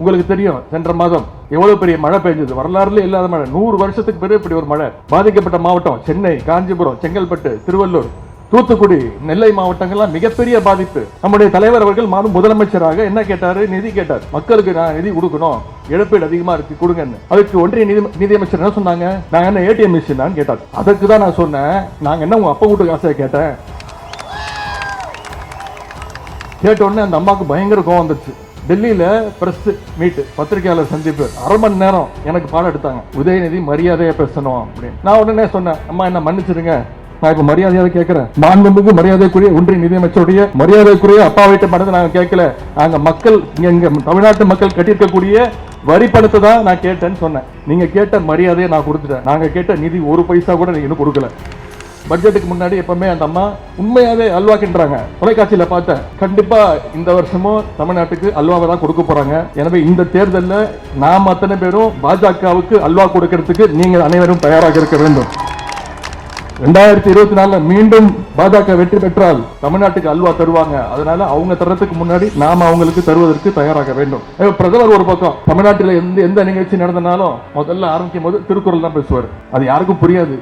உங்களுக்கு தெரியும் சென்ற மாதம் எவ்வளவு பெரிய மழை பெஞ்சது வரலாறுல இல்லாத மழை. நூறு வருஷத்துக்கு பிறகு இப்படி ஒரு மழை. பாதிக்கப்பட்ட மாவட்டம் சென்னை காஞ்சிபுரம் செங்கல்பட்டு திருவள்ளூர் தூத்துக்குடி நெல்லை மாவட்டங்கள்லாம் மிகப்பெரிய பாதிப்பு. நம்முடைய தலைவர் அவர்கள் மாதம் முதலமைச்சராக என்ன கேட்டாரு? நிதி கேட்டார். மக்களுக்கு நான் நிதி கொடுக்கணும். இழப்பீடு அதிகமா இருக்கு கொடுங்கன்னு. அதுக்கு ஒன்றிய நிதி நிதியமைச்சர் என்ன சொன்னாங்க? நாங்க என்ன ஏடிஎம் மிஷின் கேட்டார். அதுக்கு தான் நான் சொன்னேன். நாங்க என்ன உங்க அப்பா வீட்டு காசை கேட்டேன்? கேட்ட உடனே அந்த அம்மாவுக்கு பயங்கர கோவம் வந்துச்சு டெல்லியில் ப்ரெஸ் மீட் பத்திரிகையாளர் சந்திப்பு. அரை மணி நேரம் எனக்கு பாடம் எடுத்தாங்க. உதயநிதி மரியாதையை பேசணும் அப்படின்னு. நான் உடனே சொன்னேன் அம்மா என்ன மன்னிச்சிருங்க நான் இப்போ மரியாதையாக கேட்குறேன். மாண்புமிகு மரியாதைக்குரிய ஒன்றிய நிதியமைச்சருடைய மரியாதைக்குரிய அப்பா வீட்டு பணத்தை நாங்கள் கேட்கல. நாங்கள் மக்கள் இங்கே இங்கே தமிழ்நாட்டு மக்கள் கட்டியிருக்கக்கூடிய வரி பணத்தை தான் நான் கேட்டேன்னு சொன்னேன். நீங்கள் கேட்ட மரியாதையை நான் கொடுத்துட்டேன். நாங்கள் கேட்ட நிதி ஒரு பைசா கூட நீங்கள் இன்னும் கொடுக்கல. பட்ஜெட்டுக்கு முன்னாடி எப்பவுமே அந்த அம்மா உண்மையாவே அல்வாக்கின்றாங்க. தொலைக்காட்சியில பார்த்தேன். கண்டிப்பா இந்த வருஷமும் தமிழ்நாட்டுக்கு அல்வாவை தான் கொடுக்க போறாங்க. எனவே இந்த தேர்தலில் நாம் அத்தனை பேரும் பாஜகவுக்கு அல்வா கொடுக்கறதுக்கு நீங்கள் அனைவரும் தயாராக இருக்க வேண்டும். ரெண்டாயிரத்தி இருபத்தி நாலுல மீண்டும் பாஜக வெற்றி பெற்றால் தமிழ்நாட்டுக்கு அல்வா தருவாங்க. அதனால அவங்க தர்றதுக்கு முன்னாடி நாம அவங்களுக்கு தருவதற்கு தயாராக வேண்டும். பிரதமர் ஒரு பக்கம் தமிழ்நாட்டில் எந்த எந்த நிகழ்ச்சி நடந்தனாலும் முதல்ல ஆரம்பிக்கும் போது திருக்குறள் தான் பேசுவார். அது யாருக்கும் புரியாது.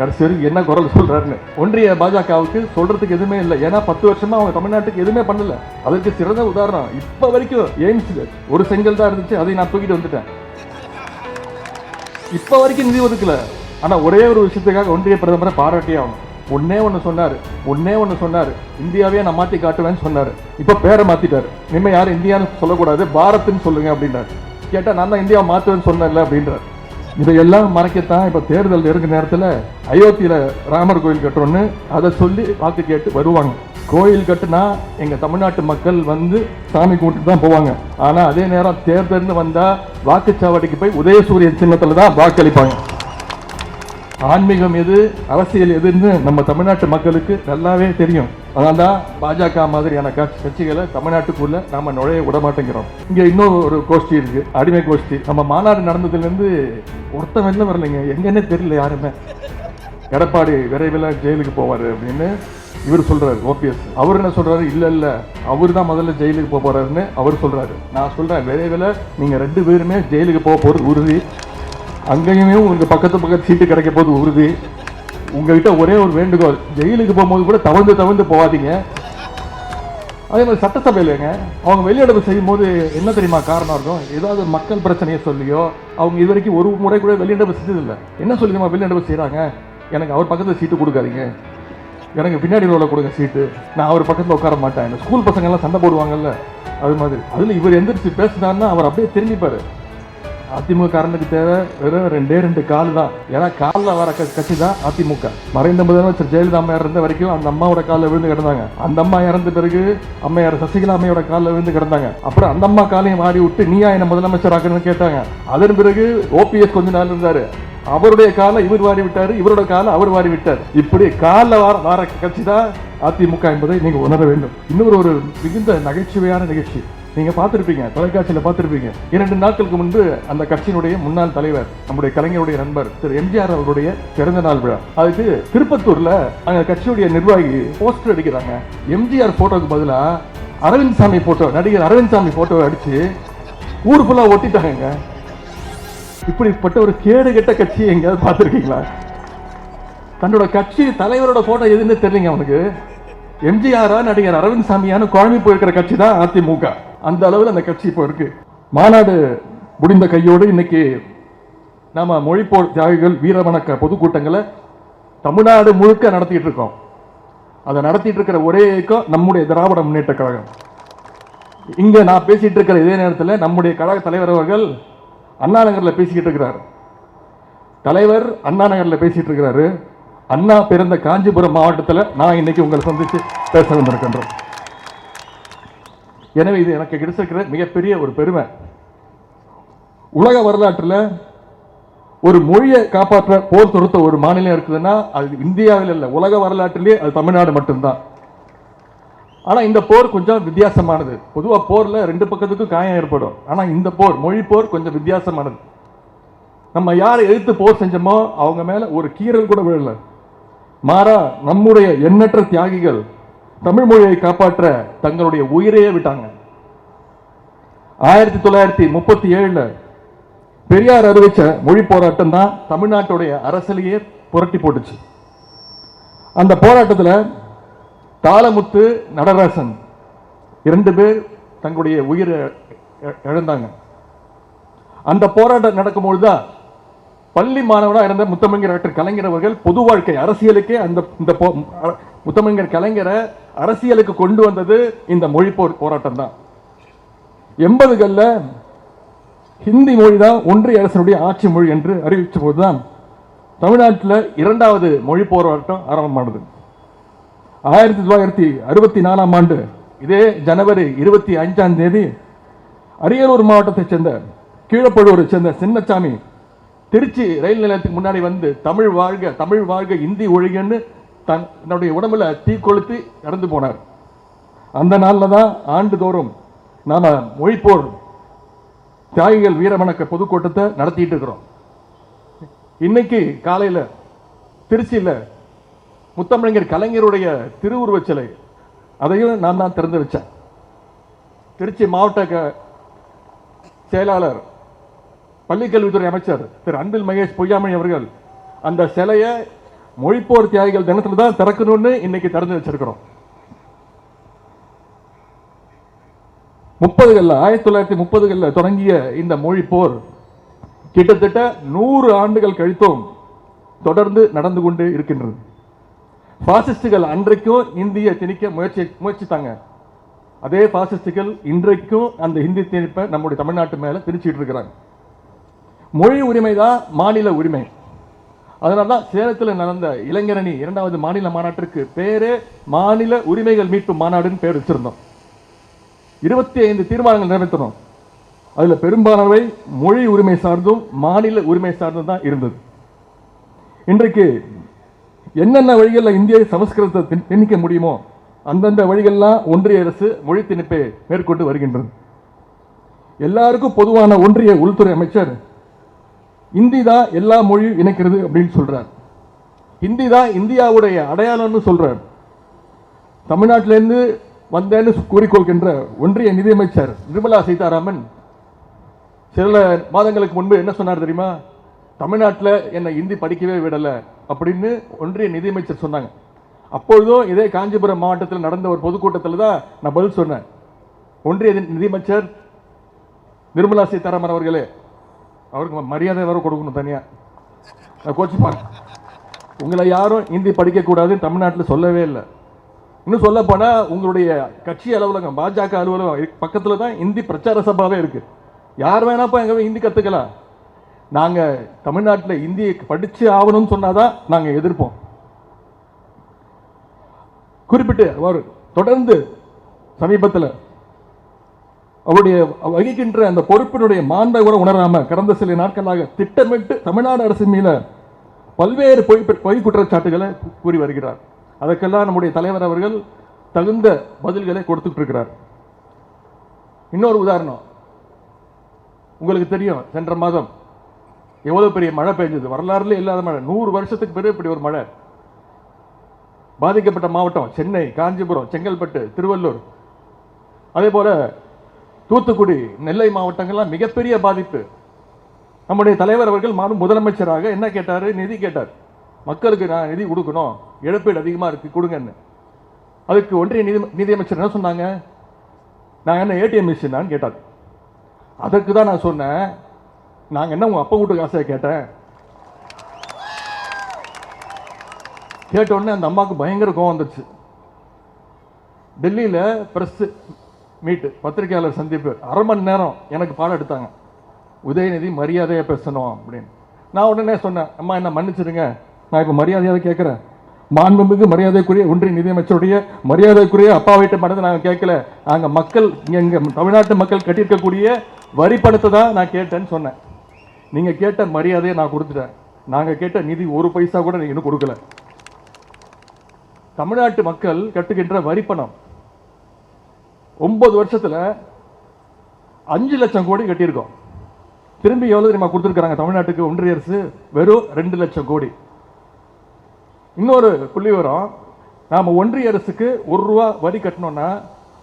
கடைசி வரைக்கும் என்ன குரல் சொல்கிறாருன்னு ஒன்றிய பாஜகவுக்கு சொல்றதுக்கு எதுவுமே இல்லை. ஏன்னா பத்து வருஷமா அவங்க தமிழ்நாட்டுக்கு எதுவுமே பண்ணல. அதற்கு சிறந்த உதாரணம் இப்போ வரைக்கும் எய்ம்ஸ் ஒரு செங்கல் தான் இருந்துச்சு அதை நான் தூக்கிட்டு வந்துட்டேன். இப்போ வரைக்கும் நிதி ஒதுக்கல. ஆனா ஒரே ஒரு விஷயத்துக்காக ஒன்றிய பிரதமரை பாராட்டியே ஆகணும். ஒன்னே ஒன்று சொன்னார். ஒன்னே ஒன்று சொன்னார். இந்தியாவே நான் மாற்றி காட்டுவேன்னு சொன்னார். இப்போ பேரை மாற்றிட்டார் இனிமேல் யாரும் இந்தியான்னு சொல்லக்கூடாது பாரத்னு சொல்லுங்க அப்படின்றாரு கேட்டால் நான் தான் இந்தியாவை மாற்றுவேன்னு சொன்னேன்ல அப்படின்றாரு. இதையெல்லாம் மறைக்கத்தான் இப்போ தேர்தல் இருக்கிற நேரத்தில் அயோத்தியில் ராமர் கோயில் கட்டுறோன்னு அதை சொல்லி வாக்கு கேட்டு வருவாங்க. கோயில் கட்டுனா எங்கள் தமிழ்நாட்டு மக்கள் வந்து சாமி கும்பிட்டு தான் போவாங்க. ஆனால் அதே நேரம் தேர்தல்னு வந்தால் வாக்குச்சாவடிக்கு போய் உதயசூரியன் சின்னத்தில் தான் வாக்களிப்பாங்க. ஆன்மீகம் எது அரசியல் எதுன்னு நம்ம தமிழ்நாட்டு மக்களுக்கு நல்லாவே தெரியும். அதனால தான் பாஜக மாதிரியான கட்சிகளை தமிழ்நாட்டுக்குள்ள நாம நுழைய விட மாட்டேங்கிறோம் இங்க இன்னொரு ஒரு கோஷ்டி இருக்கு அடிமை கோஷ்டி. நம்ம மாநாடு நடந்ததுல இருந்து ஒருத்தன் வெளில வரலைங்க. எங்கன்னே தெரியல யாருமே. எடப்பாடி விரைவில் ஜெயிலுக்கு போவார் அப்படின்னு இவர் சொல்கிறாரு ஓபிஎஸ். அவர் என்ன சொல்கிறாரு இல்லை இல்லை. அவர் தான் முதல்ல ஜெயிலுக்கு போக போகிறாருன்னு அவர் சொல்கிறாரு நான் சொல்கிறேன் விரைவில் நீங்கள் ரெண்டு பேருமே ஜெயிலுக்கு போக போகிறது உறுதி. அங்கேயுமே உங்களுக்கு பக்கத்து பக்கத்து சீட்டு கிடைக்க போது உறுதி. உங்ககிட்ட ஒரே ஒரு வேண்டுகோள். ஜெயிலுக்கு போகும்போது கூட தவழ்ந்து தவழ்ந்து போகாதீங்க. அதே மாதிரி சட்டசபையிலங்க அவங்க வெளியிடவு செய்யும் போது என்ன தெரியுமா காரணம் இருக்கும்? ஏதாவது மக்கள் பிரச்சனையை சொல்லியோ அவங்க இது வரைக்கும் ஒரு முறை கூட வெளியிடவு செஞ்சதில்லை. என்ன சொல்லி நம்ம வெளியிடவு செய்கிறாங்க எனக்கு அவர் பக்கத்தில் சீட்டு கொடுக்காதீங்க. எனக்கு பின்னாடி ரோல கொடுங்க சீட்டு. நான் அவர் பக்கத்தில் உட்கார மாட்டேன். ஸ்கூல் பசங்கள்லாம் சண்டை போடுவாங்கல்ல அது மாதிரி. அதில் இவர் எந்திரிச்சு பேசினார்னா அவர் அப்படியே திரும்பிப்பார். அதிமுக காரனுக்கு தேவை வெறும் ரெண்டே ரெண்டு கால் தான். ஏன்னா காலில் வர க- கட்சி தான் அதிமுக. மறைந்த முதலமைச்சர் ஜெயலலிதா அம்மையார் இருந்த வரைக்கும் அந்த அம்மாவோட காலில் விழுந்து கிடந்தாங்க. அந்த அம்மா இறந்த பிறகு அம்மையார் சசிகலா அம்மையோட காலில் விழுந்து கிடந்தாங்க. அப்புறம் அந்த அம்மா காலையும் மாறி விட்டு நீயா என்ன முதலமைச்சர் ஆக்கணும்னு கேட்டாங்க. அதன் பிறகு ஓபிஎஸ் கொஞ்ச நாள் இருந்தார். அவருடைய காலை இவர் வாரி விட்டார். இவரோட காலை அவர் வாரி விட்டார். இப்படி காலில் வார வார கட்சி தான் அதிமுக என்பதை நீங்கள் உணர வேண்டும். இன்னொரு ஒரு மிகுந்த நகைச்சுவையான நிகழ்ச்சி. நீங்கள் பார்த்துருப்பீங்க தொலைக்காட்சியில் பார்த்துருப்பீங்க. இரண்டு நாட்களுக்கு முன்பு அந்த கட்சியினுடைய முன்னாள் தலைவர் நம்முடைய கலைஞருடைய நண்பர் திரு எம்ஜிஆர் அவருடைய பிறந்த நாள் விழா. அதுக்கு திருப்பத்தூரில் அங்க கட்சியுடைய நிர்வாகி போஸ்டர் அடிக்கிறாங்க. எம்ஜிஆர் போட்டோக்கு பதிலாக அரவிந்த் சாமி போட்டோ நடிகர் அரவிந்த் சாமி போட்டோவை அடித்து ஊர் ஃபுல்லாக ஒட்டிட்டாங்க இப்படிப்பட்ட ஒரு கேடு கெட்ட கட்சி எங்கேயாவது பார்த்துருக்கீங்களா? தன்னோட கட்சி தலைவரோட போட்டோ எதுன்னு தெரியலங்க அவனுக்கு. எம்ஜிஆரா நடிகர் அரவிந்த் சாமியான்னு குழம்பி போயிருக்கிற கட்சி தான் அதிமுக. அந்த அளவில் அந்த கட்சி இப்போ இருக்கு. மாநாடு முடிந்த கையோடு இன்னைக்கு நம்ம மொழிப்போர் தியாகிகள் வீரவணக்க பொதுக்கூட்டங்களை தமிழ்நாடு முழுக்க நடத்திட்டு இருக்கோம். அதை நடத்திட்டு இருக்கிற ஒரே இயக்கம் நம்முடைய திராவிட முன்னேற்ற கழகம். இங்க நான் பேசிட்டு இருக்கிற இதே நேரத்தில் நம்முடைய கழக தலைவர் அவர்கள் அண்ணாநகரில் பேசிக்கிட்டு இருக்கிறார். தலைவர் அண்ணா நகர்ல பேசிட்டு இருக்கிறாரு. அண்ணா பிறந்த காஞ்சிபுரம் மாவட்டத்தில் நான் இன்னைக்கு உங்களை சந்தித்து பேச வந்திருக்கின்றோம். எனவே இது எனக்கு கிடைச்சிருக்கிற மிகப்பெரிய ஒரு பெருமை. உலக வரலாற்றில் ஒரு மொழியை காப்பாற்ற போர் தொடுத்த ஒரு மாநிலம் இருக்குதுன்னா அது இந்தியாவில் இல்லை உலக வரலாற்றிலே அது தமிழ்நாடு மட்டும்தான். ஆனால் இந்த போர் கொஞ்சம் வித்தியாசமானது. பொதுவாக போரில் ரெண்டு பக்கத்துக்கும் காயம் ஏற்படும். ஆனால் இந்த போர் மொழி போர் கொஞ்சம் வித்தியாசமானது. நம்ம யாரை எதிர்த்து போர் செஞ்சோமோ அவங்க மேலே ஒரு கீறல் கூட விழலை. மாறா நம்முடைய எண்ணற்ற தியாகிகள் தமிழ் மொழியை காப்பாற்ற தங்களுடைய உயிரையே விட்டாங்க. ஆயிரத்தி தொள்ளாயிரத்தி முப்பத்தி ஏழுல பெரியார் அறிவிச்ச மொழி போராட்டம் தான் தமிழ்நாட்டுடைய அரசியலையே புரட்டி போட்டுச்சு. அந்த போராட்டத்தில் தாளமுத்து நடராசன் இரண்டு பேர் தங்களுடைய உயிரை இழந்தாங்க. அந்த போராட்டம் நடக்கும்பொழுது தான் பள்ளி மாணவனாக இருந்த முத்தமிழர் டாக்டர் கலைஞர் அவர்கள் பொது வாழ்க்கை அரசியலுக்கே அந்த இந்த போ- கலைஞரை அரசியலுக்கு கொண்டு வந்தது இந்த மொழி போர் போராட்டம் தான். எண்பதுகளில் ஹிந்தி மொழி தான் ஒன்றிய அரசனுடைய ஆட்சி மொழி என்று அறிவித்த போதுதான் தமிழ்நாட்டில் இரண்டாவது மொழி போராட்டம் ஆரம்பமானது. ஆயிரத்தி தொள்ளாயிரத்தி அறுபத்தி நாலாம் ஆண்டு இதே ஜனவரி இருபத்தி அஞ்சாம் தேதி அரியலூர் மாவட்டத்தைச் சேர்ந்த கீழப்பழூரை சேர்ந்த சின்னசாமி திருச்சி ரயில் நிலையத்துக்கு முன்னாடி வந்து தமிழ் வாழ்க தமிழ் வாழ்க இந்தி ஒழிகன்னு தன் தன்னுடைய உடம்புல தீ கொளுத்து இறந்து போனார். அந்த நாளில் தான் ஆண்டுதோறும் நாம மொழிப்போர் தியாகிகள் வீரவணக்க பொதுக்கூட்டத்தை நடத்திட்டு இருக்கிறோம். இன்னைக்கு காலையில திருச்சியில் முத்தமிழங்கர் கலைஞருடைய திருவுருவச் சிலை அதையும் நான் தான் திறந்து வச்சேன். திருச்சி மாவட்ட க- செயலாளர் பள்ளிக்கல்வித்துறை அமைச்சர் திரு அன்பில் மகேஷ் பொய்யாமணி அவர்கள் அந்த சிலையை மொழிப்போர் தியாகிகள் தினத்தில் தான் திறக்கணும்னு இன்னைக்கு திறந்து வச்சிருக்கிறோம். முப்பதுகளில் ஆயிரத்தி தொள்ளாயிரத்தி முப்பதுகளில் தொடங்கிய இந்த மொழி போர் கிட்டத்தட்ட நூறு ஆண்டுகள் கழித்தும் தொடர்ந்து நடந்து கொண்டு இருக்கின்றது. பாசிஸ்டுகள் அன்றைக்கும் இந்திய திணிக்க முயற்சி முயற்சித்தாங்க. அதே பாசிஸ்டுகள் இன்றைக்கும் அந்த ஹிந்தி திணிப்பை நம்முடைய தமிழ்நாட்டு மேல திணிச்சிட்டு இருக்கிறாங்க. மொழி உரிமை தான் மாநில உரிமை. அதனால தான் சேலத்தில் நடந்த இளைஞரணி இரண்டாவது மாநில மாநாட்டிற்கு பேரே மாநில உரிமைகள் மீட்பு மாநாடுன்னு பேர் வச்சிருந்தோம். இருபத்தி ஐந்து தீர்மானங்கள் நிறைவேற்றணும். அதில் பெரும்பாலானவை மொழி உரிமை சார்ந்தும் மாநில உரிமை சார்ந்தும் தான் இருந்தது. இன்றைக்கு என்னென்ன வழிகளில் இந்திய சமஸ்கிருதத்தை திணிக்க முடியுமோ அந்தந்த வழிகள்லாம் ஒன்றிய அரசு மொழி திணிப்பை மேற்கொண்டு வருகின்றது. எல்லாருக்கும் பொதுவான ஒன்றிய உள்துறை அமைச்சர் இந்தி தான் எல்லா மொழியும் இணைக்கிறது அப்படின்னு சொல்கிறார் ஹிந்தி தான் இந்தியாவுடைய அடையாளம்னு சொல்கிறார் தமிழ்நாட்டிலேருந்து வந்தேன்னு கூறிக்கொள்கின்ற ஒன்றிய நிதியமைச்சர் நிர்மலா சீதாராமன் சில மாதங்களுக்கு முன்பு என்ன சொன்னார் தெரியுமா? தமிழ்நாட்டில் என்னை இந்தி படிக்கவே விடலை அப்படின்னு ஒன்றிய நிதியமைச்சர் சொன்னாங்க. அப்பொழுதும் இதே காஞ்சிபுரம் மாவட்டத்தில் நடந்த ஒரு பொதுக்கூட்டத்தில் தான் நான் பதில் சொன்னேன். ஒன்றிய நிதியமைச்சர் நிர்மலா சீதாராமன் அவர்களே அவருக்கு மரியாதை வர கொடுக்கணும் தனியாக கோச்சிப்பாங்க உங்களை யாரும் இந்தி படிக்கக்கூடாதுன்னு தமிழ்நாட்டில் சொல்லவே இல்லை. இன்னும் சொல்ல போனால் உங்களுடைய கட்சி அலுவலகம் பாஜக அலுவலகம் பக்கத்தில் தான் இந்தி பிரச்சார சபாவே இருக்குது யார் வேணாப்போ எங்கே போய் ஹிந்தி கற்றுக்கலாம் நாங்கள் தமிழ்நாட்டில் இந்தியை படித்து ஆகணும்னு சொன்னால் தான் நாங்கள் எதிர்ப்போம். குறிப்பிட்டு அவர் தொடர்ந்து சமீபத்தில் அவருடைய வகிக்கின்ற அந்த பொறுப்பினுடைய மாண்பை கூட உணராம கடந்த சில நாட்களாக திட்டமிட்டு தமிழ்நாடு அரசு மீத பல்வேறு பொய் பொய் குற்றச்சாட்டுகளை கூறி வருகிறார். அதற்கெல்லாம் நம்முடைய தலைவர் அவர்கள் தகுந்த பதில்களை கொடுத்துட்டு இருக்கிறார் இன்னொரு உதாரணம். உங்களுக்கு தெரியும் சென்ற மாதம் எவ்வளவு பெரிய மழை பெஞ்சது வரலாறுல இல்லாத மழை. நூறு வருஷத்துக்கு பிறகு இப்படி ஒரு மழை. பாதிக்கப்பட்ட மாவட்டம் சென்னை காஞ்சிபுரம் செங்கல்பட்டு திருவள்ளூர். அதே போல தூத்துக்குடி நெல்லை மாவட்டங்கள்லாம் மிகப்பெரிய பாதிப்பு. நம்முடைய தலைவர் அவர்கள் மாறும் முதலமைச்சராக என்ன கேட்டார்? நிதி கேட்டார். மக்களுக்கு நான் நிதி கொடுக்கணும். இழப்பீடு அதிகமாக இருக்கு கொடுங்கன்னு. அதுக்கு ஒன்றிய நிதி நிதியமைச்சர் என்ன சொன்னாங்க? நான் என்ன ஏடிஎம் மிஷினான்னு கேட்டார். அதற்கு தான் நான் சொன்னேன். நாங்கள் என்ன உங்கள் அப்பா வீட்டு காசை கேட்டேன்? கேட்ட உடனே அந்த அம்மாவுக்கு பயங்கர கோவம் வந்துச்சு டெல்லியில் ப்ரெஸ்ஸு மீட்டு பத்திரிகையாளர் சந்திப்பு அரை மணி நேரம் எனக்கு பாடம் எடுத்தாங்க. உதயநிதி மரியாதையாக பேசணும் அப்படின்னு. நான் உடனே சொன்னேன் அம்மா என்ன மன்னிச்சிடுங்க. நான் இப்போ மரியாதையாக கேட்குறேன். மாண்புமிகு மரியாதைக்குரிய ஒன்றிய நிதியமைச்சருடைய மரியாதைக்குரிய அப்பா வீட்டு பணத்தை நாங்கள் கேட்கல. நாங்கள் மக்கள் இங்கே இங்கே தமிழ்நாட்டு மக்கள் கட்டியிருக்கக்கூடிய வரி பணத்தை தான் நான் கேட்டேன்னு சொன்னேன். நீங்கள் கேட்ட மரியாதையை நான் கொடுத்துட்டேன். நாங்கள் கேட்ட நிதி ஒரு பைசா கூட நீங்கள் இன்னும் கொடுக்கல. தமிழ்நாட்டு மக்கள் கட்டுகின்ற வரி பணம் ஒன்பது வருஷத்தில் அஞ்சு லட்சம் கோடி கட்டியிருக்கோம். திரும்பி எவ்வளோ தெரியுமா கொடுத்துருக்காங்க தமிழ்நாட்டுக்கு? ஒன்றிய அரசு வெறும் ரெண்டு லட்சம் கோடி. இன்னொரு புள்ளி வரும். நாம் ஒன்றிய அரசுக்கு ஒரு ரூபா வரி கட்டினோன்னா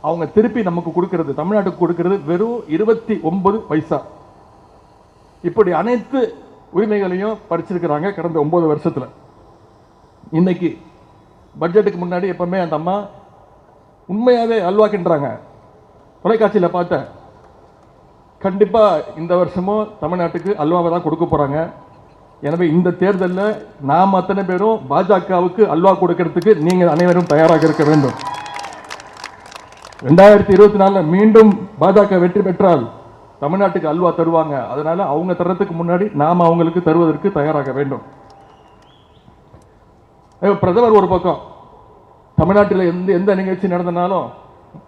அவங்க திருப்பி நமக்கு கொடுக்கறது தமிழ்நாட்டுக்கு கொடுக்கறது வெறும் இருபத்தி ஒன்பது பைசா. இப்படி அனைத்து உரிமைகளையும் பறிச்சிருக்கிறாங்க கடந்த ஒன்பது வருஷத்தில். இன்னைக்கு பட்ஜெட்டுக்கு முன்னாடி எப்பவுமே அந்த அம்மா உண்மையாகவே அல்வாக்கின்றாங்க. தொலைக்காட்சியில் பார்த்தேன். கண்டிப்பாக இந்த வருஷமும் தமிழ்நாட்டுக்கு அல்வாவை தான் கொடுக்க போகிறாங்க எனவே இந்த தேர்தலில் நாம் அத்தனை பேரும் பாஜகவுக்கு அல்வா கொடுக்கறதுக்கு நீங்கள் அனைவரும் தயாராக இருக்க வேண்டும். ரெண்டாயிரத்தி இருபத்தி நாலில் மீண்டும் பாஜக வெற்றி பெற்றால் தமிழ்நாட்டுக்கு அல்வா தருவாங்க. அதனால் அவங்க தர்றதுக்கு முன்னாடி நாம் அவங்களுக்கு தருவதற்கு தயாராக வேண்டும். பிரதமர் ஒரு பக்கம். தமிழ்நாட்டில் எந்த எந்த நிகழ்ச்சி நடந்தனாலும்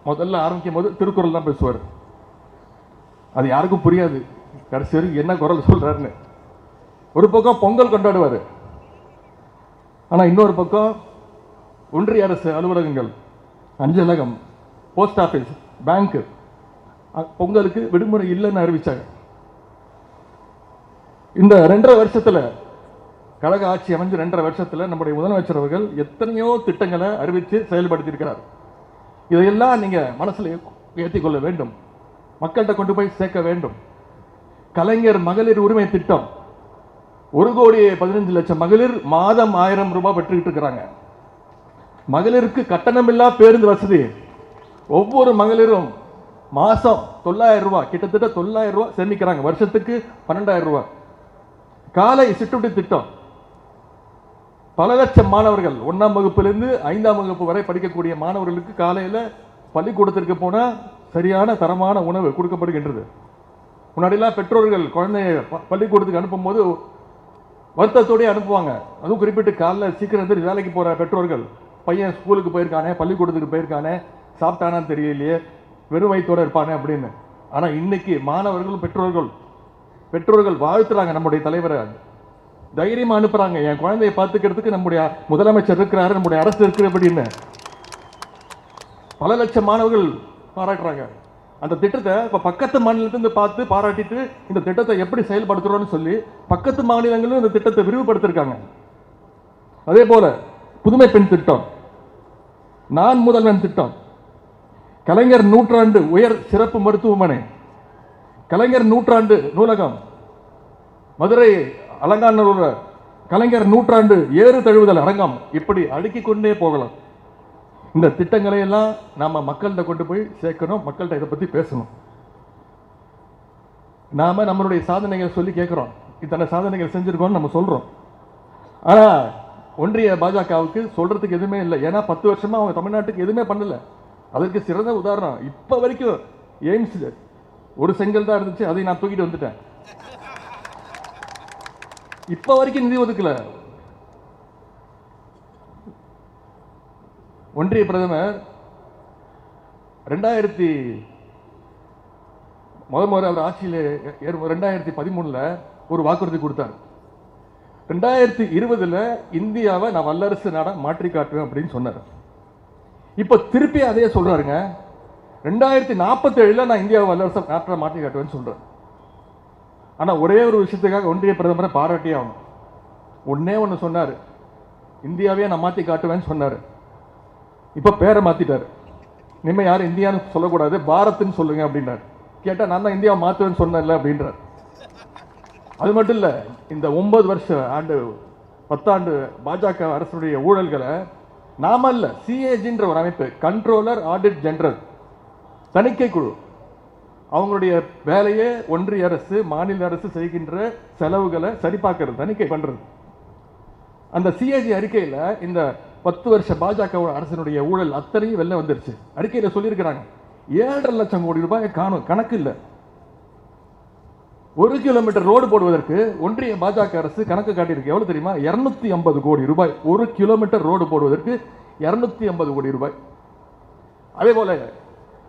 முதல்ல ஆரம்பிக்கும் போது திருக்குறள் தான் பேசுவார். அது யாருக்கும் புரியாது. கடைசி வரைக்கும் என்ன குரல் சொல்றாருன்னு. ஒரு பக்கம் பொங்கல் கொண்டாடுவார். ஆனா இன்னொரு பக்கம் ஒன்றிய அரசு அலுவலகங்கள் அஞ்சலகம் போஸ்ட் ஆஃபீஸ் பேங்க் பொங்கலுக்கு விடுமுறை இல்லைன்னு அறிவிச்சாங்க. இந்த ரெண்டரை வருஷத்துல கழக ஆட்சி அமைஞ்சு ரெண்டரை வருஷத்தில் நம்முடைய முதலமைச்சர் அவர்கள் எத்தனையோ திட்டங்களை அறிவித்து செயல்படுத்தியிருக்கிறார். இதையெல்லாம் நீங்கள் மனசில் ஏற்றி கொள்ள வேண்டும். மக்கள்கிட்ட கொண்டு போய் சேர்க்க வேண்டும். கலைஞர் மகளிர் உரிமை திட்டம். ஒரு கோடி பதினஞ்சு லட்சம் மகளிர் மாதம் ஆயிரம் ரூபாய் பெற்றுக்கிட்டு இருக்கிறாங்க. மகளிருக்கு கட்டணமில்லா பேருந்து வசதி. ஒவ்வொரு மகளிரும் மாதம் தொள்ளாயிரம் ரூபாய் கிட்டத்தட்ட தொள்ளாயிரம் ரூபாய் சேமிக்கிறாங்க. வருஷத்துக்கு பன்னெண்டாயிரம் ரூபாய். காலை சிற்றுண்டி திட்டம். பல லட்சம் மாணவர்கள் ஒன்றாம் வகுப்புலேருந்து ஐந்தாம் வகுப்பு வரை படிக்கக்கூடிய மாணவர்களுக்கு காலையில் பள்ளிக்கூடத்திற்கு போனால் சரியான தரமான உணவு கொடுக்கப்படுகின்றது. முன்னாடிலாம் பெற்றோர்கள் குழந்தைய ப- பள்ளிக்கூடத்துக்கு அனுப்பும்போது வருத்தத்தோடய அனுப்புவாங்க. அதுவும் குறிப்பிட்டு காலைல சீக்கிரம் எந்திரிச்சு வேலைக்கு போகிற பெற்றோர்கள் பையன் ஸ்கூலுக்கு போயிருக்கானே பள்ளிக்கூடத்துக்கு போயிருக்கானே சாப்பிட்டானான்னு தெரியலையே வெறும் வயிற்றோடு இருப்பானே அப்படின்னு. ஆனால் இன்னைக்கு மாணவர்கள் பெற்றோர்கள் பெற்றோர்கள் வாழ்த்துறாங்க நம்முடைய தலைவரை. தைரியமா அனுப்புறாங்க. என் குழந்தையை பார்த்துக்கிறதுக்கு நம்முடைய முதலமைச்சர் இருக்கிறாரு நம்முடைய அரசு இருக்கு அப்படின்னு பல லட்சம் மாணவர்கள் பாராட்டுறாங்க. அந்த திட்டத்தை இப்போ பக்கத்து மாநிலத்திலிருந்து பார்த்து பாராட்டிட்டு இந்த திட்டத்தை எப்படி செயல்படுத்துறோம்னு சொல்லி பக்கத்து மாநிலங்களும் இந்த திட்டத்தை விரிவுபடுத்திருக்காங்க. அதே போல புதுமை பெண் திட்டம் நான் முதல்வன் திட்டம் கலைஞர் நூற்றாண்டு உயர் சிறப்பு மருத்துவமனை கலைஞர் நூற்றாண்டு நூலகம் மதுரை அலங்காநல்லூர் கலைஞர் நூற்றாண்டு ஏறு தழுவுதல் அரங்கம் இப்படி அடுக்கி கொண்டே போகலாம். இந்த திட்டங்களை எல்லாம் நாம மக்கள்கிட்ட கொண்டு போய் சேர்க்கணும் மக்கள்கிட்ட இதை பத்தி பேசணும். நாம நம்மளுடைய சாதனைகளை சொல்லி கேட்குறோம். இத்தனை சாதனைகள் செஞ்சிருக்கோம்னு நம்ம சொல்றோம். ஆனா ஒன்றிய பாஜகவுக்கு சொல்றதுக்கு எதுவுமே இல்லை. ஏன்னா பத்து வருஷமா அவங்க தமிழ்நாட்டுக்கு எதுவுமே பண்ணல. அதற்கு சிறந்த உதாரணம் இப்போ வரைக்கும் எய்ம்ஸ் ஒரு செங்கல் தான் இருந்துச்சு அதை நான் தூக்கிட்டு வந்துட்டேன். இப்போ வரைக்கும் நிதி ஒதுக்கல. ஒன்றிய பிரதமர் ரெண்டாயிரத்தி முத முறை அவர் ஆட்சியில் ரெண்டாயிரத்தி பதிமூணுல ஒரு வாக்குறுதி கொடுத்தார். ரெண்டாயிரத்தி இருபதுல இந்தியாவை நான் வல்லரசு நாடாக மாற்றி காட்டுவேன் அப்படின்னு சொன்னார். இப்போ திருப்பி அதே சொல்றாருங்க. ரெண்டாயிரத்தி நாற்பத்தேழில் நான் இந்தியாவை வல்லரசு நாட்டை மாற்றி காட்டுவேன்னு சொல்கிறேன் ஆனால் ஒரே ஒரு விஷயத்துக்காக ஒன்றிய பிரதமரை பாராட்டியே ஆகணும். ஒன்றே ஒன்று சொன்னார். இந்தியாவே நான் மாற்றி காட்டுவேன்னு சொன்னார். இப்போ பேரை மாற்றிட்டார் இனிமேல் யாரும் இந்தியான்னு சொல்லக்கூடாது பாரத்னு சொல்லுங்க அப்படின்றார் கேட்டால் நான் தான் இந்தியாவை மாற்றுவேன்னு சொன்னேன்ல அப்படின்றார். அது மட்டும் இல்லை இந்த ஒன்பது வருஷ ஆண்டு பத்தாண்டு பாஜக அரசுடைய ஊழல்களை நாம இல்லை சிஏஜின்ற ஒரு அமைப்பு கண்ட்ரோலர் ஆடிட் ஜெனரல் தணிக்கை குழு. அவங்களுடைய வேலையே ஒன்றிய அரசு மாநில அரசு செய்கின்ற செலவுகளை சரிபார்க்கறது தணிக்கை பண்றது. அந்த சிஏஜி அறிக்கையில இந்த பத்து வருஷ பாஜக அரசினுடைய ஊழல் அத்தனையும் வெளில வந்துருச்சு. அறிக்கையில சொல்லியிருக்கிறாங்க. ஏழரை லட்சம் கோடி ரூபாய் காணும் கணக்கு இல்லை. ஒரு கிலோமீட்டர் ரோடு போடுவதற்கு ஒன்றிய பாஜக அரசு கணக்கு காட்டியிருக்கு. எவ்வளவு தெரியுமா? 250 ஐம்பது கோடி ரூபாய். ஒரு கிலோமீட்டர் ரோடு போடுவதற்கு 250 ஐம்பது கோடி ரூபாய். அதே போல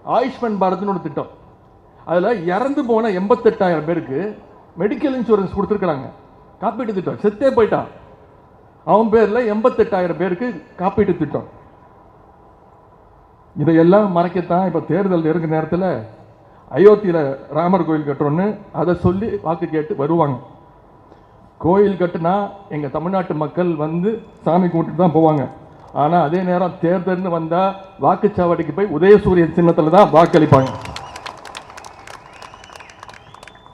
ஆயுஷ்மான் பாரத்னு ஒரு திட்டம். அதில் இறந்து போன எண்பத்தெட்டாயிரம் பேருக்கு மெடிக்கல் இன்சூரன்ஸ் கொடுத்துருக்குறாங்க. காப்பீட்டு திட்டம். செத்தே போயிட்டான். அவன் பேரில் எண்பத்தெட்டாயிரம் பேருக்கு காப்பீட்டு திட்டம். இதையெல்லாம் மறைக்கத்தான் இப்போ தேர்தல் நெருங்க நேரத்தில் அயோத்தியில் ராமர் கோயில் கட்டுறோன்னு அதை சொல்லி வாக்கு கேட்டு வருவாங்க. கோயில் கட்டுனா எங்கள் தமிழ்நாட்டு மக்கள் வந்து சாமி கும்பிட்டு தான் போவாங்க. ஆனால் அதே நேரம் தேர்தல்னு வந்தால் வாக்குச்சாவடிக்கு போய் உதயசூரியன் சின்னத்தில் தான் வாக்களிப்பாங்க.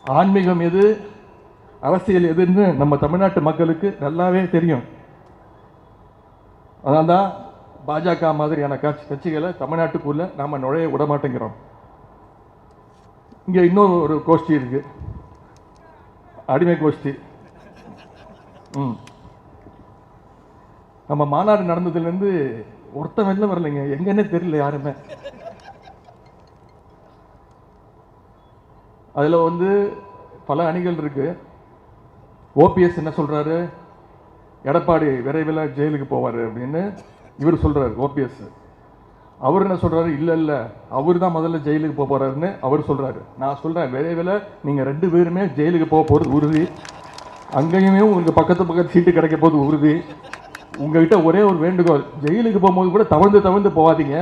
ஆன்மீகம் எது? அரசியல் எதுன்னு நம்ம தமிழ்நாட்டு மக்களுக்கு நல்லாவே தெரியும். அதனால தான் பாஜக மாதிரியான கட்சி கட்சிகளை தமிழ்நாட்டுக்குள்ள நாம் நுழைய விட மாட்டேங்கிறோம். இங்கே இன்னொரு ஒரு கோஷ்டி இருக்கு. அடிமை கோஷ்டி. ம். நம்ம மாநாடு நடந்ததுலேருந்து ஒருத்தன் வெளில வரலைங்க. எங்கன்னே தெரியல யாருமே. அதில் வந்து பல அணிகள் இருக்குது ஓபிஎஸ் என்ன சொல்கிறாரு எடப்பாடி விரைவில் ஜெயிலுக்கு போவார் அப்படின்னு இவர் சொல்கிறார் ஓபிஎஸ் அவர் என்ன சொல்கிறாரு இல்லை இல்லை அவர் தான் முதல்ல ஜெயிலுக்கு போக போகிறாருன்னு அவர் சொல்கிறாரு நான் சொல்கிறேன் விரைவில் நீங்கள் ரெண்டு பேருமே ஜெயிலுக்கு போக போகிறது உறுதி. அங்கேயுமே உங்களுக்கு பக்கத்து பக்கத்து சீட்டு கிடைக்க போது உறுதி. உங்ககிட்ட ஒரே ஒரு வேண்டுகோள் ஜெயிலுக்கு போகும்போது கூட தவழ்ந்து தவழ்ந்து போகாதீங்க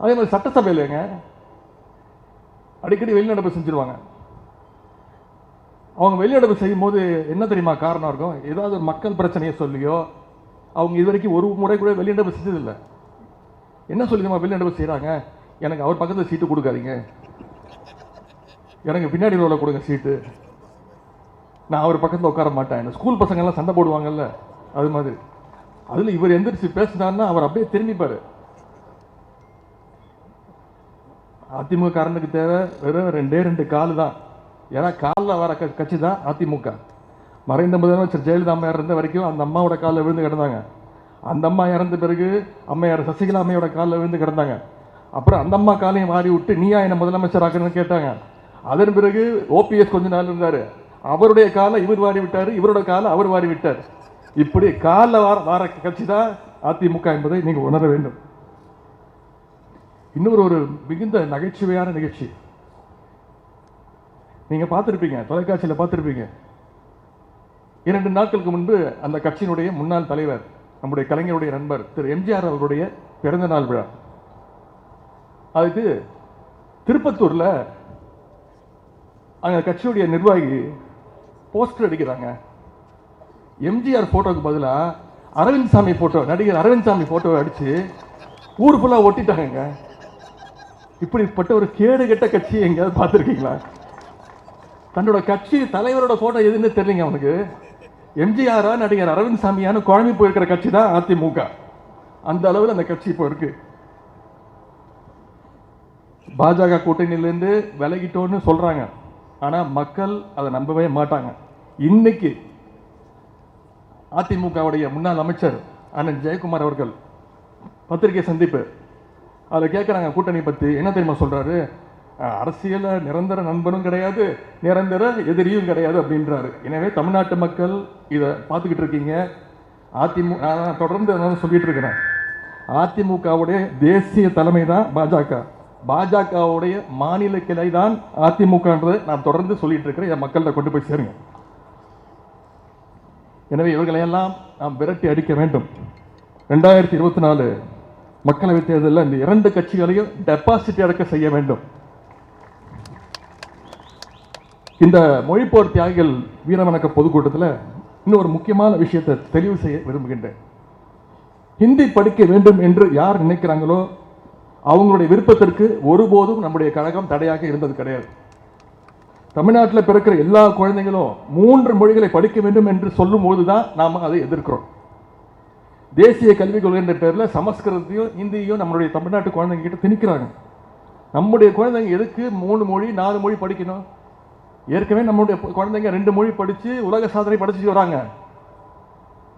அதே மாதிரி சட்டசபையிலங்க அடிக்கடி வெளிநடப்பு செஞ்சுருவாங்க. அவங்க வெளிநடப்பு செய்யும்போது என்ன தெரியுமா காரணம் இருக்கும்? ஏதாவது ஒரு மக்கள் பிரச்சனையை சொல்லியோ அவங்க இது வரைக்கும் ஒரு முறை கூட வெளிநடப்பு செஞ்சதில்லை. என்ன சொல்லி தெரியுமா? வெளிநடப்பு செய்கிறாங்க எனக்கு அவர் பக்கத்தில் சீட்டு கொடுக்காதீங்க. எனக்கு பின்னாடி ரோல கொடுங்க சீட்டு. நான் அவர் பக்கத்தில் உட்கார மாட்டேன். ஸ்கூல் பசங்கள்லாம் சண்டை போடுவாங்கல்ல அது மாதிரி. அதில் இவர் எந்திரிச்சு பேசினார்னா அவர் அப்படியே திரும்பிப்பார். அதிமுக காரனுக்கு தேவை வெறும் ரெண்டே ரெண்டு கால் தான். ஏன்னா காலில் வர க- கட்சி தான் அதிமுக. மறைந்த முதலமைச்சர் ஜெயலலிதா அம்மையார் இருந்த வரைக்கும் அந்த அம்மாவோட காலில் விழுந்து கிடந்தாங்க. அந்த அம்மா இறந்த பிறகு அம்மையார் சசிகலா அம்மையோட காலில் விழுந்து கிடந்தாங்க. அப்புறம் அந்த அம்மா காலையும் மாறி விட்டு நீயா என்னை முதலமைச்சர் ஆக்கணும்னு கேட்டாங்க. அதன் பிறகு ஓபிஎஸ் கொஞ்ச நாள் இருந்தார். அவருடைய காலை இவர் வாரி விட்டார் இவரோட காலை அவர் வாரி விட்டார். இப்படி காலில் வார வார கட்சி தான் அதிமுக என்பதை நீங்கள் உணர வேண்டும். இன்னொரு ஒரு மிகுந்த நகைச்சுவையான நிகழ்ச்சி. நீங்க பார்த்துருப்பீங்க தொலைக்காட்சியில் பார்த்துருப்பீங்க. இரண்டு நாட்களுக்கு முன்பு அந்த கட்சியினுடைய முன்னாள் தலைவர் நம்முடைய கலைஞருடைய நண்பர் திரு எம்ஜிஆர் அவருடைய பிறந்த நாள் விழா. அதுக்கு திருப்பத்தூரில் அந்த கட்சியுடைய நிர்வாகி போஸ்டர் அடிக்கிறாங்க. எம்ஜிஆர் ஃபோட்டோவுக்கு பதிலாக அரவிந்த் சாமி போட்டோ நடிகர் அரவிந்த் சாமி போட்டோவை அடித்து ஊர் ஃபுல்லாக ஒட்டிட்டாங்க இப்படிப்பட்ட ஒரு கேடு கெட்ட கட்சி எங்கேயாவது பார்த்துருக்கீங்களா? தன்னோட கட்சி தலைவரோட போட்டோ எதுன்னு தெரியலங்க அவனுக்கு. எம்ஜிஆரா நடிகர் அரவிந்த் சாமியான்னு குழம்பி போயிருக்கிற கட்சி தான் அதிமுக. அந்த அளவில் அந்த கட்சி இப்போ இருக்கு. பாஜக கூட்டணியிலேருந்து விலகிட்டோன்னு சொல்றாங்க. ஆனா மக்கள் அதை நம்பவே மாட்டாங்க. இன்னைக்கு அதிமுகவுடைய முன்னாள் அமைச்சர் அண்ணன் ஜெயக்குமார் அவர்கள் பத்திரிகை சந்திப்பு அதில் கேட்குறாங்க கூட்டணி பற்றி என்ன தெரியுமா சொல்கிறாரு அரசியலில் நிரந்தர நண்பனும் கிடையாது நிரந்தர எதிரியும் கிடையாது அப்படின்றாரு. எனவே தமிழ்நாட்டு மக்கள் இதை பார்த்துக்கிட்டு இருக்கீங்க. அதிமுக நான் தொடர்ந்து நான் சொல்லிட்டு இருக்கிறேன். அதிமுகவுடைய தேசிய தலைமை தான் பாஜக. பாஜகவுடைய மாநில கிளை தான் அதிமுகன்றது நான் தொடர்ந்து சொல்லிட்டு இருக்கிறேன். என் மக்கள்கிட்ட கொண்டு போய் சேருங்க. எனவே இவர்களையெல்லாம் நாம் விரட்டி அடிக்க வேண்டும். ரெண்டாயிரத்தி இருபத்தி நாலு மக்களவைத் தேர்தலில் இந்த இரண்டு கட்சிகளையும் டெபாசிட் அடக்க செய்ய வேண்டும். இந்த மொழிப்போர் தியாகிகள் வீரவணக்க பொதுக்கூட்டத்தில் இன்னொரு முக்கியமான விஷயத்தை தெளிவு செய்ய விரும்புகின்றேன். ஹிந்தி படிக்க வேண்டும் என்று யார் நினைக்கிறாங்களோ அவங்களுடைய விருப்பத்திற்கு ஒருபோதும் நம்முடைய கழகம் தடையாக இருந்தது கிடையாது. தமிழ்நாட்டில் பிறக்கிற எல்லா குழந்தைகளும் மூன்று மொழிகளை படிக்க வேண்டும் என்று சொல்லும்போது தான் நாம் அதை எதிர்க்கிறோம். தேசிய கல்விக் கொள்கை என்ற பேரில் சமஸ்கிருதத்தையும் இந்தியையும் நம்மளுடைய தமிழ்நாட்டு குழந்தைங்க கிட்ட திணிக்கிறாங்க. நம்முடைய குழந்தைங்க எதுக்கு மூணு மொழி நாலு மொழி படிக்கணும்? ஏற்கனவே நம்மளுடைய குழந்தைங்க ரெண்டு மொழி படித்து உலக சாதனை படிச்சுட்டு வராங்க.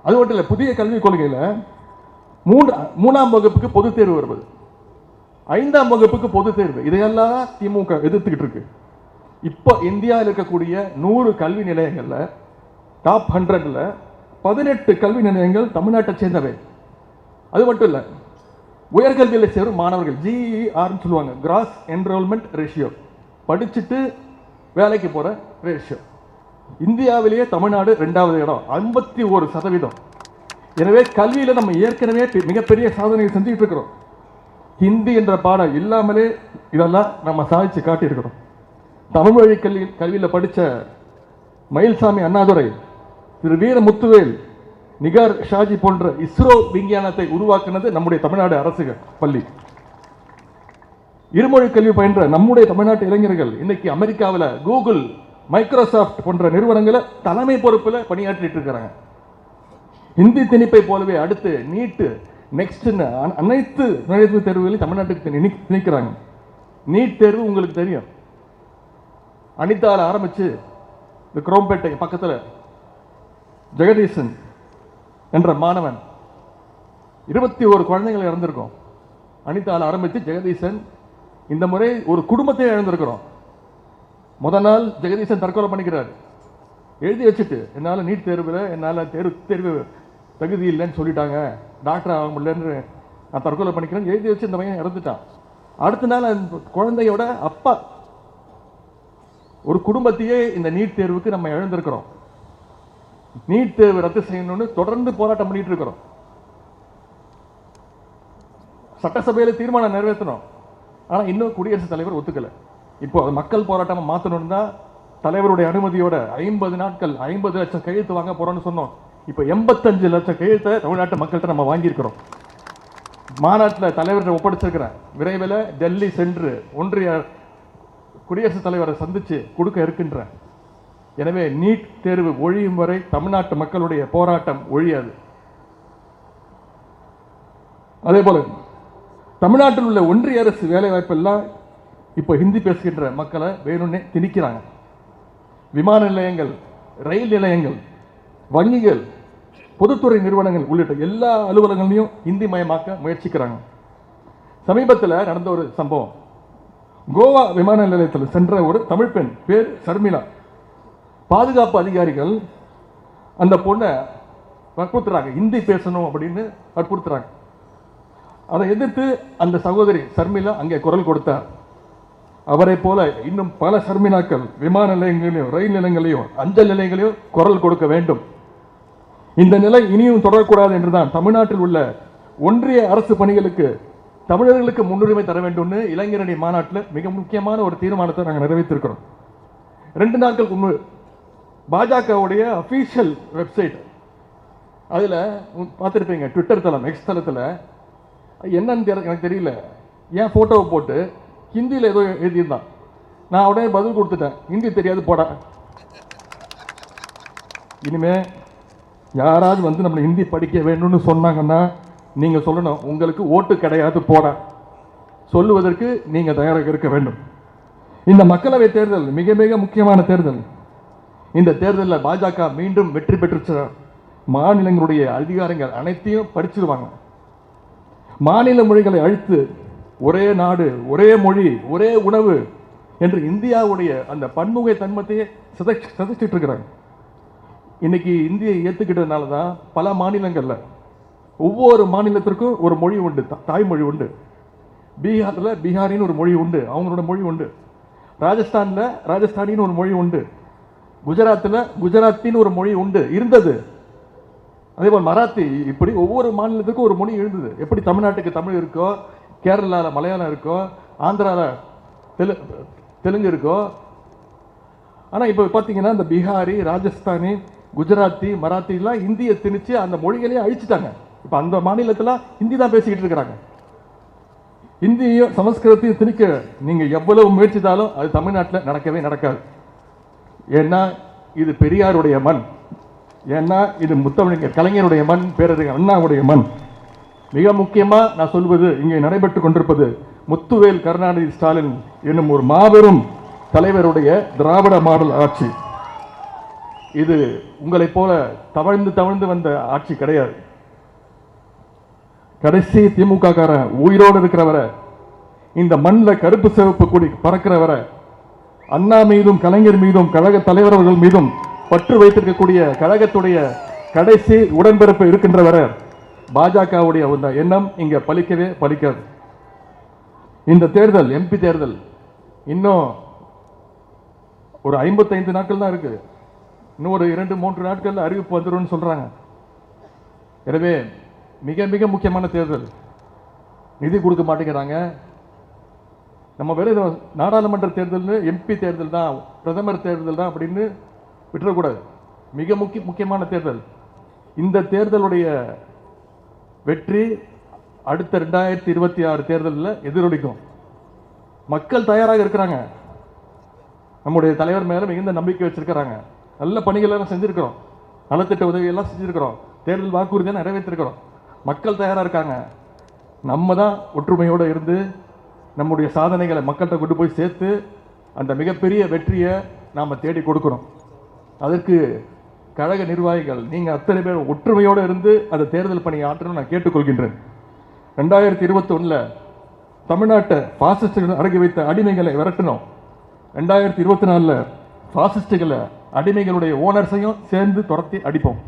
அது மட்டும் இல்லை புதிய கல்விக் கொள்கையில் மூன்று மூணாம் வகுப்புக்கு பொதுத் தேர்வு வருவது. ஐந்தாம் வகுப்புக்கு பொதுத் தேர்வு. இதையெல்லாம் திமுக எதிர்த்துக்கிட்டு இருக்கு. இப்போ இந்தியாவில் இருக்கக்கூடிய நூறு கல்வி நிலையங்களில் டாப் ஹண்ட்ரடில் பதினெட்டு கல்வி நிலையங்கள் தமிழ்நாட்டை சேர்ந்தவை. அது மட்டும் இல்லை உயர்கல்வியில் சேரும் மாணவர்கள் ஜிஇஆர்னு சொல்லுவாங்க கிராஸ் என்ரோல்மெண்ட் ரேஷியோ படிச்சுட்டு வேலைக்கு போகிற ரேஷியோ இந்தியாவிலேயே தமிழ்நாடு ரெண்டாவது இடம் ஐம்பத்தி ஒரு சதவீதம். எனவே கல்வியில் நம்ம ஏற்கனவே மிகப்பெரிய சாதனைகள் செஞ்சுக்கிட்டு இருக்கிறோம். ஹிந்தி என்ற பாடம் இல்லாமலே இதெல்லாம் நம்ம சாதிச்சு காட்டியிருக்கிறோம். தமிழ் வழி கல்வி கல்வியில் படித்த மயில்சாமி அண்ணாதுரை திரு வீர முத்துவேல் நிகார் ஷாஜி போன்ற இஸ்ரோ விஞ்ஞானத்தை உருவாக்குனது நம்முடைய தமிழ்நாடு அரசுகள் பள்ளி. இருமொழி கல்வி பயின்ற நம்முடைய தமிழ்நாட்டு இளைஞர்கள் இன்னைக்கு அமெரிக்காவில் கூகுள் மைக்ரோசாஃப்ட் போன்ற நிறுவனங்களை தலைமை பொறுப்பில் பணியாற்றிட்டு இருக்கிறாங்க ஹிந்தி திணிப்பை போலவே அடுத்து நீட்டு நெக்ஸ்ட் அனைத்து நுழைவுத் தேர்வுகளையும் தமிழ்நாட்டுக்கு திணிக்கிறாங்க. நீட் தேர்வு உங்களுக்கு தெரியும். அனிதால ஆரம்பிச்சு இந்த குரோம்பேட்டை பக்கத்தில் ஜெகதீசன் என்ற மாணவன். இருபத்தி ஒரு குழந்தைகள் இறந்திருக்கோம். அனிதாவில் ஆரம்பித்து ஜெகதீசன் இந்த முறை ஒரு குடும்பத்தையே இழந்திருக்கிறோம். முத நாள் ஜெகதீசன் தற்கொலை பண்ணிக்கிறார். எழுதி வச்சுட்டு என்னால் நீட் தேர்வில் என்னால் தேர்வு தேர்வு தகுதி இல்லைன்னு சொல்லிட்டாங்க. டாக்டர் ஆக முடியலன்னு நான் தற்கொலை பண்ணிக்கிறேன் எழுதி வச்சு இந்த பையன் இறந்துட்டான். அடுத்த நாள் அந்த குழந்தையோட அப்பா ஒரு குடும்பத்தையே இந்த நீட் தேர்வுக்கு நம்ம இழந்திருக்கிறோம். நீட் தேர்வு ரத்து செய்யணும்னு தொடர்ந்து போராட்டம் பண்ணிட்டு இருக்கிறோம். சட்டசபையில தீர்மானம் நிறைவேற்றணும். ஆனா இன்னும் குடியரசுத் தலைவர் ஒத்துக்கல. இப்போ அது மக்கள் போராட்டமாக மாத்தணும்னு தான் தலைவருடைய அனுமதியோட ஐம்பது நாட்கள் ஐம்பது லட்சம் கையெழுத்து வாங்க போறோம்னு சொன்னோம். இப்போ எண்பத்தஞ்சு லட்சம் கையெழுத்தை தமிழ்நாட்டு மக்கள்கிட்ட நம்ம வாங்கியிருக்கிறோம். மாநாட்டில் தலைவர்கிட்ட ஒப்படைச்சிருக்கிறேன். விரைவில் டெல்லி சென்று ஒன்றிய குடியரசுத் தலைவரை சந்திச்சு கொடுக்க இருக்கின்றேன். எனவே நீட் தேர்வு ஒழியும் வரை தமிழ்நாட்டு மக்களுடைய போராட்டம் ஒழியாது. அதே போல தமிழ்நாட்டில் உள்ள ஒன்றிய அரசு வேலைவாய்ப்பெல்லாம் இப்போ ஹிந்தி பேசுகின்ற மக்களை வேணும்னே திணிக்கிறாங்க. விமான நிலையங்கள் ரயில் நிலையங்கள் வங்கிகள் பொதுத்துறை நிறுவனங்கள் உள்ளிட்ட எல்லா அலுவலகங்களையும் ஹிந்தி மயமாக்க முயற்சிக்கிறாங்க. சமீபத்தில் நடந்த ஒரு சம்பவம். கோவா விமான நிலையத்தில் சென்ற ஒரு தமிழ் பெண் பேர் சர்மிளா. பாதுகாப்பு அதிகாரிகள் அந்த பொண்ணை வற்புறுத்துறாங்க. ஹிந்தி பேசணும் அப்படின்னு வற்புறுத்துறாங்க. அதை எதிர்த்து அந்த சகோதரி சர்மிளா அங்கே குரல் கொடுத்தார். அவரை போல இன்னும் பல சர்மினாக்கள் விமான நிலையங்களையும் ரயில் நிலையங்களையும் அஞ்சல் நிலையங்களையும் குரல் கொடுக்க வேண்டும். இந்த நிலை இனியும் தொடரக்கூடாது என்றுதான் தமிழ்நாட்டில் உள்ள ஒன்றிய அரசு பணிகளுக்கு தமிழர்களுக்கு முன்னுரிமை தர வேண்டும்னு இளைஞரணி மாநாட்டில் மிக முக்கியமான ஒரு தீர்மானத்தை நாங்கள் நிறைவேற்றிருக்கிறோம். ரெண்டு நாட்களுக்கு முன்பு பாஜகவுடைய அஃபீஷியல் வெப்சைட் அதில் பார்த்துருப்பீங்க ட்விட்டர் தளம் எக்ஸ் தளத்தில். என்னன்னு தெரி- எனக்கு தெரியல. ஏன் ஃபோட்டோவை போட்டு ஹிந்தியில் ஏதோ எழுதியிருந்தான். நான் உடனே பதில் கொடுத்துட்டேன். ஹிந்தி தெரியாது போட. இனிமே யாராவது வந்து நம்மளை ஹிந்தி படிக்க வேணும்னு சொன்னாங்கன்னா நீங்கள் சொல்லணும் உங்களுக்கு ஓட்டு கிடையாது போட. சொல்லுவதற்கு நீங்கள் தயாராக இருக்க வேண்டும். இந்த மக்களவை தேர்தல் மிக மிக முக்கியமான தேர்தல். இந்த தேர்தலில் பாஜக மீண்டும் வெற்றி பெற்று மாநிலங்களுடைய அதிகாரங்கள் அனைத்தையும் படிச்சிருவாங்க. மாநில மொழிகளை அழித்து ஒரே நாடு ஒரே மொழி ஒரே உணவு என்று இந்தியாவுடைய அந்த பன்முகை தன்மத்தையே சிதைச்சு சிதைச்சிட்டு இருக்கிறாங்க இன்னைக்கு இந்தியை ஏற்றுக்கிட்டதுனால தான் பல மாநிலங்களில் ஒவ்வொரு மாநிலத்திற்கும் ஒரு மொழி உண்டு தாய்மொழி உண்டு. பீகாரில் பீகாரின்னு ஒரு மொழி உண்டு அவங்களோட மொழி உண்டு. ராஜஸ்தானில் ராஜஸ்தானின்னு ஒரு மொழி உண்டு. குஜராத்தில் குஜராத்தின்னு ஒரு மொழி உண்டு இருந்தது. அதே போல் மராத்தி இப்படி ஒவ்வொரு மாநிலத்துக்கும் ஒரு மொழி இருந்தது. எப்படி தமிழ்நாட்டுக்கு தமிழ் இருக்கோ கேரளாவில் மலையாளம் இருக்கோ ஆந்திராவில் தெலு தெலுங்கு இருக்கோ. ஆனால் இப்போ பார்த்தீங்கன்னா இந்த பீகாரி ராஜஸ்தானி குஜராத்தி மராத்திலாம் இந்தியை திணிச்சு அந்த மொழிகளையே அழிச்சிட்டாங்க. இப்போ அந்த மாநிலத்தில் ஹிந்தி தான் பேசிக்கிட்டு இருக்கிறாங்க. ஹிந்தியையும் சமஸ்கிருதத்தையும் திணிக்க நீங்கள் எவ்வளவு முயற்சித்தாலும் அது தமிழ்நாட்டில் நடக்கவே நடக்காது. ஏன்னா இது பெரியாருடைய மண். ஏன்னா இது முத்தமிழர் கலைஞருடைய மண் பேரறிஞர் அண்ணாவுடைய மண். மிக முக்கியமாக நான் சொல்வது இங்கே நடைபெற்று கொண்டிருப்பது முத்துவேல் கருணாநிதி ஸ்டாலின் என்னும் ஒரு மாபெரும் தலைவருடைய திராவிட மாடல் ஆட்சி. இது உங்களைப் போல தவழ்ந்து தவழ்ந்து வந்த ஆட்சி கிடையாது. கடைசி திமுக காரன் உயிரோடு இருக்கிறவரை இந்த மண்ணில் கருப்பு சிவப்பு கொடி பறக்கிறவரை அண்ணா மீதும் கலைஞர் மீதும் கழக தலைவர்கள் மீதும் பற்று வைத்திருக்கக்கூடிய கழகத்துடைய கடைசி உடன்பிறப்பு இருக்கின்றவரை பாஜகவுடைய அந்த எண்ணம் இங்கே பலிக்கவே பலிக்காது. இந்த தேர்தல் எம்பி தேர்தல் இன்னும் ஒரு ஐம்பத்தைந்து நாட்கள் தான் இருக்கு இன்னும் ஒரு இரண்டு மூன்று நாட்களில் அறிவிப்பு வந்துடும் சொல்றாங்க. எனவே மிக மிக முக்கியமான தேர்தல். நிதி கொடுக்க மாட்டேங்கிறாங்க. நம்ம வேற நாடாளுமன்ற தேர்தல்னு எம்பி தேர்தல் தான் பிரதமர் தேர்தல் தான் அப்படின்னு விட்டுறக்கூடாது. மிக முக்கிய முக்கியமான தேர்தல். இந்த தேர்தலுடைய வெற்றி அடுத்த ரெண்டாயிரத்தி இருபத்தி ஆறு தேர்தலில் எதிரொலிக்கும். மக்கள் தயாராக இருக்கிறாங்க. நம்முடைய தலைவர் மேலே மிகுந்த நம்பிக்கை வச்சிருக்கிறாங்க. நல்ல பணிகளெல்லாம் செஞ்சுருக்கிறோம். நலத்திட்ட உதவியெல்லாம் செஞ்சுருக்கிறோம். தேர்தல் வாக்குறுதியாக நிறைவேற்றிருக்கிறோம். மக்கள் தயாராக இருக்காங்க. நம்ம தான் ஒற்றுமையோடு இருந்து நம்முடைய சாதனைகளை மக்கள்கிட்ட கொண்டு போய் சேர்த்து அந்த மிகப்பெரிய வெற்றியை நாம் தேடி கொடுக்கணும். அதற்கு கழக நிர்வாகிகள் நீங்கள் அத்தனை பேர் ஒற்றுமையோடு இருந்து அந்த தேர்தல் பணியை ஆற்றணும்னு நான் கேட்டுக்கொள்கின்றேன். ரெண்டாயிரத்தி இருபத்தொன்னில் தமிழ்நாட்டை ஃபாசிஸ்டுகள் அடங்கி வைத்த அடிமைகளை விரட்டணும். ரெண்டாயிரத்தி இருபத்தி நாலில் ஃபாசிஸ்டுகளை அடிமைகளுடைய ஓனர்ஸையும் சேர்ந்து துரத்தி அடிப்போம்.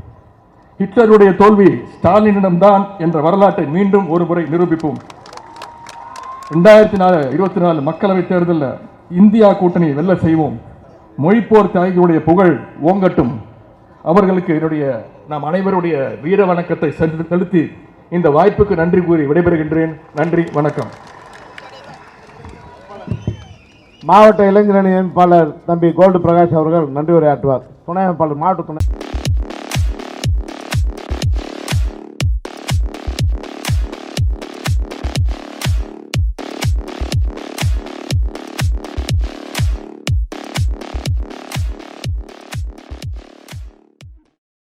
ஹிட்லருடைய தோல்வி ஸ்டாலினிடம் தான் என்ற வரலாற்றை மீண்டும் ஒரு முறை நிரூபிப்போம். ரெண்டாயிரத்தி நாலு இருபத்தி நாலு மக்களவைத் தேர்தலில் இந்தியா கூட்டணி வெல்ல செய்வோம். மொழிப்போர் தியாகிகளுடைய புகழ் ஓங்கட்டும். அவர்களுக்கு என்னுடைய நாம் அனைவருடைய வீர வணக்கத்தை செலுத்தி செலுத்தி இந்த வாய்ப்புக்கு நன்றி கூறி விடைபெறுகின்றேன். நன்றி வணக்கம். மாவட்ட இளைஞரணி அமைப்பாளர் தம்பி கோல்டு பிரகாஷ் அவர்கள் நன்றி உரையாற்றுவார். துணை அமைப்பாளர் மாவட்ட துணை